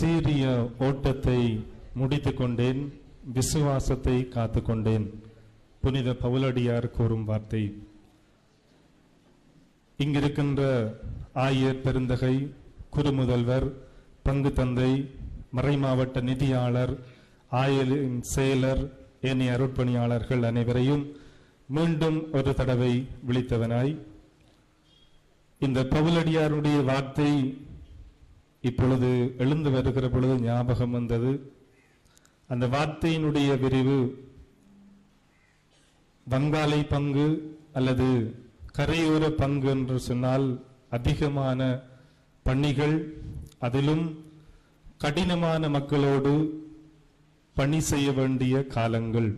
சீரிய ஓட்டத்தை முடித்துக் கொண்டேன் விசுவாசத்தை காத்துக்கொண்டேன் புனித பவுலடியார் கூறும் வார்த்தை. இங்கிருக்கின்ற ஆயர் பெருந்தகை குறுமுதல்வர் பங்கு தந்தை மறைமாவட்ட நிதியாளர் ஆயலின் செயலர் ஏனைய அருட்பணியாளர்கள் அனைவரையும் மீண்டும் ஒரு தடவை விழித்தவனாய். இந்த பவுலடியாருடைய வார்த்தை இப்பொழுது எழுந்து வருகிற பொழுது ஞாபகம் வந்தது. அந்த வார்த்தையினுடைய விரிவு வங்காளி பங்கு அல்லது கரையோர பங்கு என்று சொன்னால் அதிகமான பணிகள் அதிலும் கடினமான மக்களோடு பணி செய்ய வேண்டிய காலங்கள்.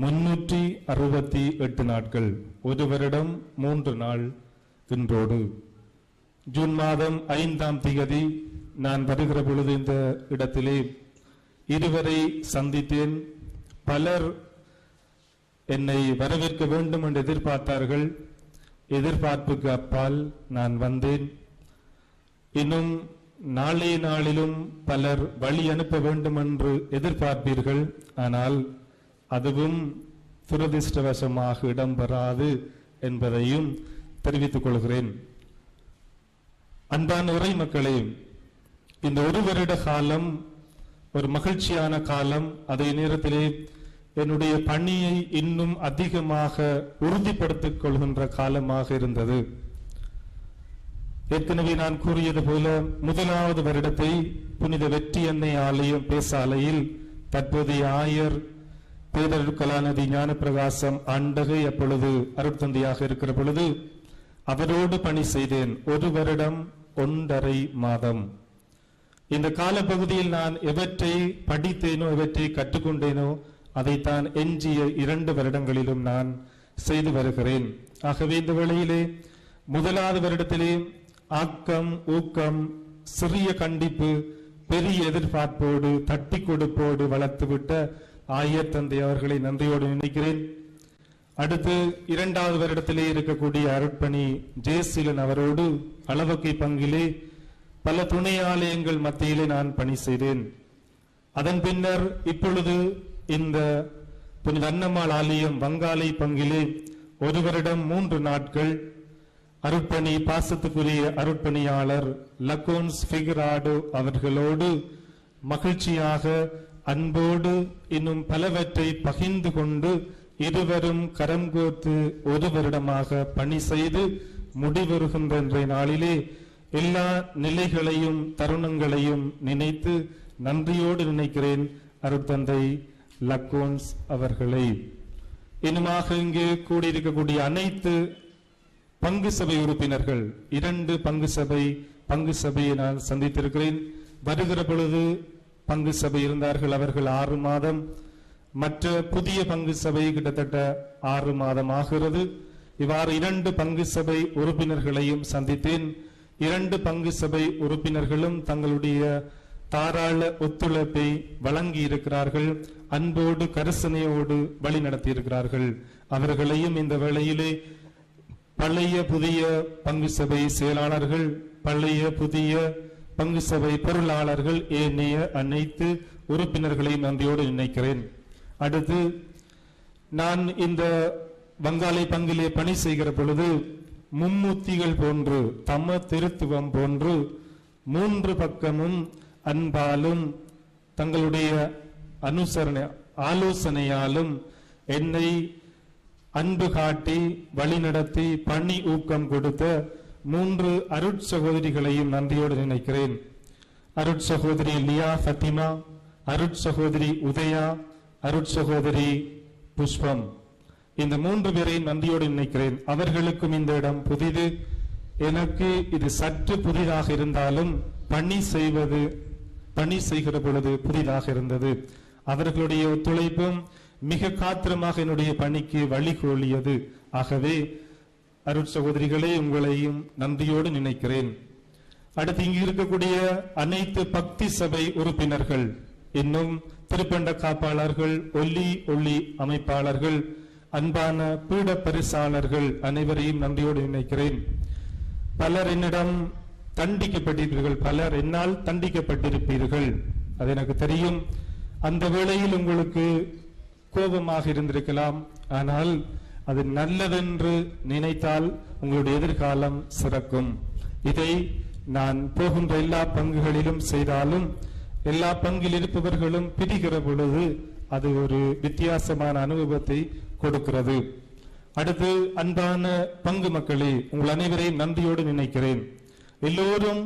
முன்னூற்றி அறுபத்தி எட்டு நாட்கள் ஒரு வருடம் மூன்று நாள் இன்றோடு. ஜூன் மாதம் ஐந்தாம் திகதி நான் வருகிற பொழுது இந்த இடத்திலே இருவரை சந்தித்தேன். பலர் என்னை வரவேற்க வேண்டும் என்று எதிர்பார்த்தார்கள். எதிர்பார்ப்புக்கு அப்பால் நான் வந்தேன். இன்னும் நாளைய நாளிலும் பலர் வழி அனுப்ப வேண்டும் என்று எதிர்பார்ப்பீர்கள். ஆனால் அதுவும் துரதிர்ஷ்டவசமாக இடம்பெறாது என்பதையும் தெரிவித்துக் கொள்கிறேன். அன்பான உரை மக்களே இந்த ஒரு வருட காலம் ஒரு மகிழ்ச்சியான காலம். அதே நேரத்திலே என்னுடைய பணியை இன்னும் அதிகமாக உறுதிப்படுத்திக் கொள்கின்ற காலமாக இருந்தது. ஏற்கனவே நான் கூறியது போல முதலாவது வருடத்தை புனித வெற்றி எண்ணெய் ஆலயம் பேசாலையில் தற்போதைய ஆயர் பேரர் கலாநிதி ஞானப்பிரகாசம் அண்டகை அப்பொழுது அருட்தந்தையாக இருக்கிற பொழுது அவரோடு பணி செய்தேன். ஒரு வருடம் ஒன்றரை மாதம். இந்த காலப்பகுதியில் நான் எவற்றை படித்தேனோ எவற்றை கற்றுக்கொண்டேனோ அதைத்தான் எஞ்சிய இரண்டு வருடங்களிலும் நான் செய்து வருகிறேன். ஆகவே இந்த வேளையிலே முதலாவது வருடத்திலே ஆக்கம் ஊக்கம் சிறிய கண்டிப்பு பெரிய எதிர்பார்ப்போடு தட்டி கொடுப்போடு வளர்த்துவிட்ட ஆயர் தந்தை அவர்களை நன்றியோடு நினைக்கிறேன். அடுத்து இரண்டாவது வருடத்திலே இருக்கக்கூடிய அருட்பணி ஜெயசீலன் அவரோடு அளவக்கை பங்கிலே பல துணை ஆலயங்கள் மத்தியிலே நான் பணி செய்தேன். அதன் பின்னர் இப்பொழுது இந்த புனித அன்னம்மாள் ஆலயம் வங்காளி பங்கிலே ஒரு வருடம் மூன்று நாட்கள் அருட்பணி பாசத்துக்குரிய அருட்பணியாளர் லக்கோன்ஸ் ஃபிகராடோ அவர்களோடு மகிழ்ச்சியாக அன்போடு இன்னும் பலவற்றை பகிர்ந்து கொண்டு இருவரும் கரம் கோத்து ஒரு வருடமாக பணி செய்து முடிவருகின்ற இன்றைய நாளிலே எல்லா நிலைகளையும் தருணங்களையும் நினைத்து நன்றியோடு நினைக்கிறேன் அருட்தந்தை லக்கோன்ஸ் அவர்களை. இனிமாக இங்கே கூடியிருக்கக்கூடிய அனைத்து பங்கு சபை உறுப்பினர்கள் இரண்டு பங்கு சபை பங்கு சபையை நான் சந்தித்திருக்கிறேன். வருகிற பொழுது பங்கு சபை இருந்தார்கள் அவர்கள் ஆறு மாதம். மற்ற புதிய பங்கு சபை கிட்டத்தட்ட ஆறு மாதம் ஆகிறது இவ்வாறு இரண்டு பங்கு சபை உறுப்பினர்களையும் சந்தித்தேன். இரண்டு பங்கு சபை உறுப்பினர்களும் தங்களுடைய தாராள ஒத்துழைப்பை வழங்கி இருக்கிறார்கள் அன்போடு கரிசனையோடு வழி நடத்தி இருக்கிறார்கள் அவர்களையும் இந்த வேளையிலே பழைய புதிய பங்கு சபை செயலாளர்கள் பழைய புதிய பங்கு சபை பொருளாளர்கள் ஏனைய அனைத்து உறுப்பினர்களையும் நன்றியோடு நினைக்கிறேன். அடுத்து நான் இந்த வங்காளி பங்கிலே பணி செய்கிற பொழுது மும்மூர்த்திகள் போன்று தம திருத்துவம் போன்று மூன்று பக்கமும் அன்பாலும் தங்களுடைய அனுசரணை ஆலோசனையாலும் என்னை அன்பு காட்டி வழிநடத்தி பணி ஊக்கம் கொடுத்த மூன்று அருட்சகோதரிகளையும் நன்றியோடு நினைக்கிறேன். அருட்சகோதரி லியா ஃபத்திமா அருட்சகோதரி உதயா அருட் சகோதரி புஷ்பம். இந்த மூன்று பேரையும் நன்றியோடு நினைக்கிறேன் அவர்களுக்கும் இந்த இடம் புதிது. எனக்கு இது சற்று புதிதாக இருந்தாலும் பணி செய்வது பணி செய்கிற பொழுது புதிதாக இருந்தது. அவர்களுடைய ஒத்துழைப்பும் மிக காத்திரமாக என்னுடைய பணிக்கு வழிகோலியது ஆகவே அருட் சகோதரிகளே உங்களையும் நன்றியோடு நினைக்கிறேன். அடுத்து இங்கு இருக்கக்கூடிய அனைத்து பக்தி சபை உறுப்பினர்கள். இன்னும் திருப்பண்ட காப்பாளர்கள் ஒல்லி ஒல்லி அமைப்பாளர்கள் அன்பான பீட பரிசாளர்கள் அனைவரையும் நன்றியோடு நினைக்கிறேன் பலர் என்னிடம் தண்டிக்கப்பட்டிருப்பீர்கள் பலர் என்னால் தண்டிக்கப்பட்டிருப்பீர்கள். அது எனக்கு தெரியும். அந்த வேளையில் உங்களுக்கு கோபமாக இருந்திருக்கலாம். ஆனால் அது நல்லதென்று நினைத்தால் உங்களுடைய எதிர்காலம் சிறக்கும். இதை நான் போகின்ற எல்லா பங்குகளிலும் செய்தாலும் எல்லா பங்கில் இருப்பவர்களும் பிரிகிற பொழுது அது ஒரு வித்தியாசமான அனுபவத்தை கொடுக்கிறது. அடுத்து அன்பான பங்கு மக்களே உங்கள் அனைவரையும் நன்றியோடு நினைக்கிறேன். எல்லோரும்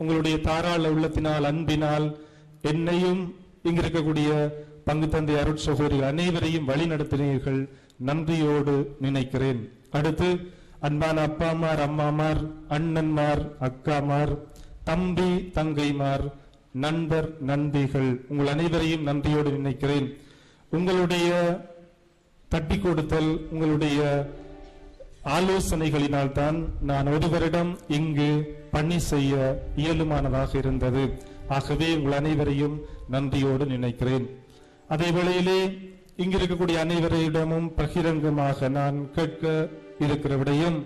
உங்களுடைய தாராள உள்ளத்தினால் அன்பினால் என்னையும் இங்க இருக்கக்கூடிய பங்கு தந்தை அருட்சகோரி அனைவரையும் வழி நடத்தினீர்கள் நன்றியோடு நினைக்கிறேன். அடுத்து அன்பான அப்பாமார் அம்மாமார் அண்ணன்மார் அக்காமார் தம்பி தங்கைமார் நண்பர் நண்பிகள் உங்கள் அனைவரையும் நன்றியோடு நினைக்கிறேன். உங்களுடைய தட்டி கொடுத்தல் உங்களுடைய ஆலோசனைகளினால் தான் நான் ஒரு வருடம் இங்கு பணி செய்ய இயலுமானதாக இருந்தது. ஆகவே உங்கள் அனைவரையும் நன்றியோடு நினைக்கிறேன். அதே வேளையிலே இங்கிருக்கக்கூடிய அனைவரிடமும் பகிரங்கமாக நான் கேட்க இருக்கிற விடையும்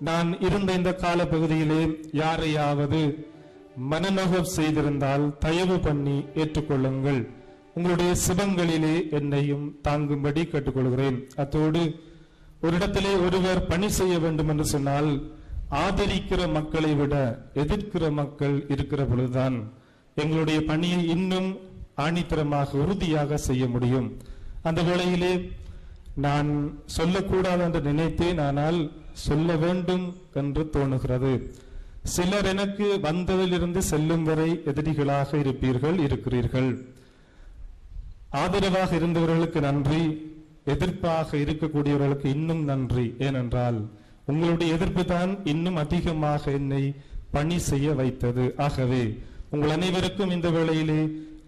நான் இருந்த இந்த கால பகுதியிலே யாரையாவது மனநோகம் செய்திருந்தால் தயவு பண்ணி ஏற்றுக்கொள்ளுங்கள். உங்களுடைய சிவங்களிலே என்னையும் தாங்கும்படி கேட்டுக்கொள்கிறேன். அத்தோடு ஒரு இடத்திலே ஒருவர் பணி செய்ய வேண்டும் என்று சொன்னால் ஆதரிக்கிற மக்களை விட எதிர்க்கிற மக்கள் இருக்கிற பொழுதுதான் எங்களுடைய பணியை இன்னும் ஆணித்தரமாக உறுதியாக செய்ய முடியும். அந்த வேளையிலே நான் சொல்லக்கூடாது என்று நினைத்தேன் ஆனால் சொல்ல வேண்டும் என்று தோணுகிறது. சிலர் எனக்கு வந்ததிலிருந்து செல்லும் வரை எதிரிகளாக இருப்பீர்கள் இருக்கிறீர்கள். ஆதரவாக இருந்தவர்களுக்கு நன்றி எதிர்ப்பாக இருக்கக்கூடியவர்களுக்கு இன்னும் நன்றி. ஏனென்றால் உங்களுடைய எதிர்ப்பு தான் இன்னும் அதிகமாக என்னை பணி செய்ய வைத்தது. ஆகவே உங்கள் அனைவருக்கும் இந்த வேளையிலே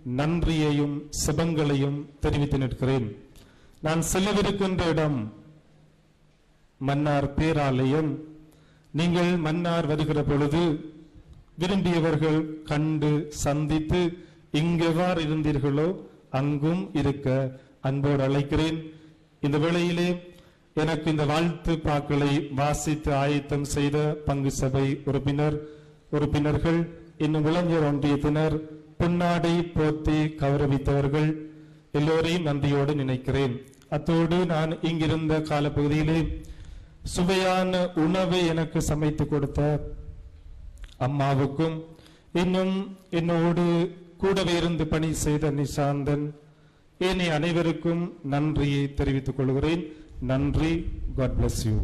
நன்றியையும் சிபங்களையும் தெரிவித்து நிற்கிறேன். நான் செல்லவிருக்கின்ற இடம் மன்னார் பேராலயம். நீங்கள் மன்னார் வருகிற பொழுது விரும்பியவர்கள் கண்டு சந்தித்து இங்கெவ்வாறு இருந்தீர்களோ? அங்கும் இருக்க அன்போடு அழைக்கிறேன். இந்த வேளையிலே எனக்கு இந்த வாழ்த்து பாக்களை வாசித்து ஆயத்தம் செய்த பங்கு சபை உறுப்பினர் உறுப்பினர்கள் இன்னும் இளைஞர் ஒன்றியத்தினர் புன்னாடை போத்தி கௌரவித்தவர்கள் எல்லோரையும் நன்றியோடு நினைக்கிறேன். அத்தோடு நான் இங்கிருந்த காலப்பகுதியிலே சுவையான உணவை எனக்கு சமைத்து கொடுத்த அம்மாவுக்கும் இன்னும் என்னோடு கூடவே இருந்து பணி செய்த நிசாந்தன் ஏனைய அனைவருக்கும் நன்றியை தெரிவித்துக் கொள்கிறேன். நன்றி. God bless you